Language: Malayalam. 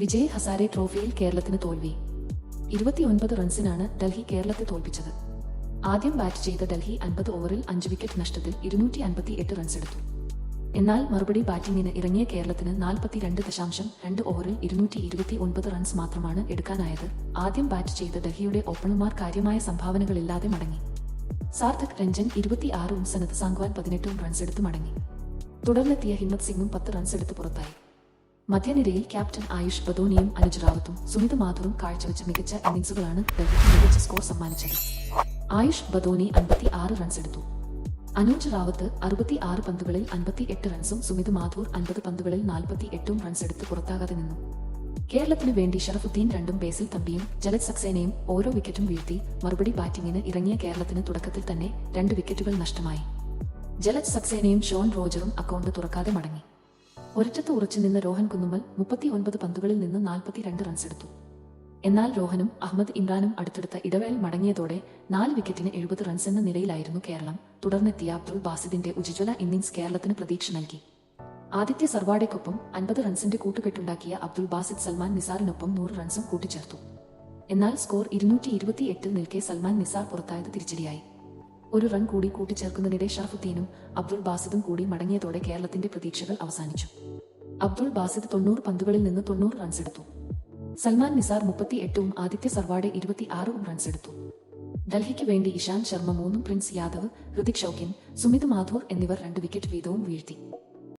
വിജയ് ഹസാരെ ട്രോഫിയിൽ കേരളത്തിന് തോൽവി. ഇരുപത്തിയൊൻപത് റൺസിനാണ് ഡൽഹി കേരളത്തെ തോൽപ്പിച്ചത്. ആദ്യം ബാറ്റ് ചെയ്ത ഡൽഹി അൻപത് ഓവറിൽ അഞ്ച് വിക്കറ്റ് നഷ്ടത്തിൽ ഇരുന്നൂറ്റി അൻപത്തി എട്ട് റൺസ് എടുത്തു. എന്നാൽ മറുപടി ബാറ്റിംഗിന് ഇറങ്ങിയ കേരളത്തിന് നാൽപ്പത്തിരണ്ട് ദശാംശം രണ്ട് ഓവറിൽ ഇരുന്നൂറ്റി ഇരുപത്തി ഒൻപത് റൺസ് മാത്രമാണ് എടുക്കാനായത്. ആദ്യം ബാറ്റ് ചെയ്ത ഡൽഹിയുടെ ഓപ്പണർമാർ കാര്യമായ സംഭാവനകളില്ലാതെ മടങ്ങി. സാർത്ഥക് രഞ്ജൻ ഇരുപത്തിയാറും സനത് സാങ്വാൻ പതിനെട്ടും റൺസ് എടുത്ത് മടങ്ങി. തുടർന്നെത്തിയ ഹിമ്മത് സിംഗും പത്ത് റൺസ് എടുത്ത് പുറത്തായി. മധ്യനിരയിൽ ക്യാപ്റ്റൻ ആയുഷ് ബദോനിയും അനുജ് റാവത്തും സുമിത് മാഥുറും കാഴ്ചവെച്ച മികച്ച ഇന്നിംഗ്സുകളാണ് ഡൽഹിക്ക് മികച്ച സ്കോർ സമ്മാനിച്ചത്. ആയുഷ് ബദോനി അൻപത്തി ആറ് റൺസ് എടുത്തു. അനൂജ് റാവത്ത് അറുപത്തി ആറ് പന്തുകളിൽ അൻപത്തി എട്ട് റൺസും സുമിത് മാധൂർ അൻപത് പന്തുകളിൽ നാൽപ്പത്തി എട്ടും റൺസ് എടുത്ത് പുറത്താകാതെ നിന്നു. കേരളത്തിനു വേണ്ടി ഷറഫുദ്ദീൻ രണ്ടും ബേസിൽ തമ്പിയും ജലജ് സക്സേനയും ഓരോ വിക്കറ്റും വീഴ്ത്തി മറുപടി ബാറ്റിംഗിന് ഇറങ്ങിയ കേരളത്തിന് തുടക്കത്തിൽ തന്നെ രണ്ട് വിക്കറ്റുകൾ നഷ്ടമായി. ജലജ് സക്സേനയും ഷോൺ റോജറും അക്കൗണ്ട് തുറക്കാതെ മടങ്ങി. ഒരിടത്ത് ഉറച്ചു നിന്ന രോഹൻ കുന്നുമൽ മുപ്പത്തി ഒൻപത് പന്തുകളിൽ നിന്ന് നാൽപ്പത്തിരണ്ട് റൺസ് എടുത്തു. എന്നാൽ രോഹനും അഹമ്മദ് ഇമ്രാനും അടുത്തെടുത്ത ഇടവേള മടങ്ങിയതോടെ നാല് വിക്കറ്റിന് എഴുപത് റൺസ് എന്ന നിലയിലായിരുന്നു കേരളം. തുടർന്നെത്തിയ അബ്ദുൾ ബാസിദിന്റെ ഉജ്ജ്വല ഇന്നിംഗ്സ് കേരളത്തിന് പ്രതീക്ഷ നൽകി. ആദിത്യ സർവാഡയ്ക്കൊപ്പം അൻപത് റൺസിന്റെ കൂട്ടുകെട്ടുണ്ടാക്കിയ അബ്ദുൾ ബാസിദ് സൽമാൻ നിസാറിനൊപ്പം നൂറ് റൺസും കൂട്ടിച്ചേർത്തു. എന്നാൽ സ്കോർ ഇരുന്നൂറ്റി ഇരുപത്തി എട്ടിൽ നിൽക്കെ സൽമാൻ നിസാർ പുറത്തായത് തിരിച്ചടിയായി. ഒരു റൺ കൂടി കൂട്ടിച്ചേർക്കുന്നതിനിടെ ഷറഫുദ്ദീനും അബ്ദുൾ ബാസിദും കൂടി മടങ്ങിയതോടെ കേരളത്തിന്റെ പ്രതീക്ഷകൾ അവസാനിച്ചു. അബ്ദുൾ ബാസിദ് തൊണ്ണൂറ് പന്തുകളിൽ നിന്ന് തൊണ്ണൂറ് റൺസ് എടുത്തു. സൽമാൻ നിസാർ മുപ്പത്തി എട്ടും ആദിത്യ സർവാഡെ ഇരുപത്തി ആറും റൺസ് എടുത്തു. ഡൽഹിക്ക് വേണ്ടി ഇഷാന്ത് ശർമ്മ മൂന്നും പ്രിൻസ് യാദവ് ഹൃതിക് ഷൌക്കിൻ സുമിത് മാധൂർ എന്നിവർ രണ്ട് വിക്കറ്റ് വീതവും വീഴ്ത്തി.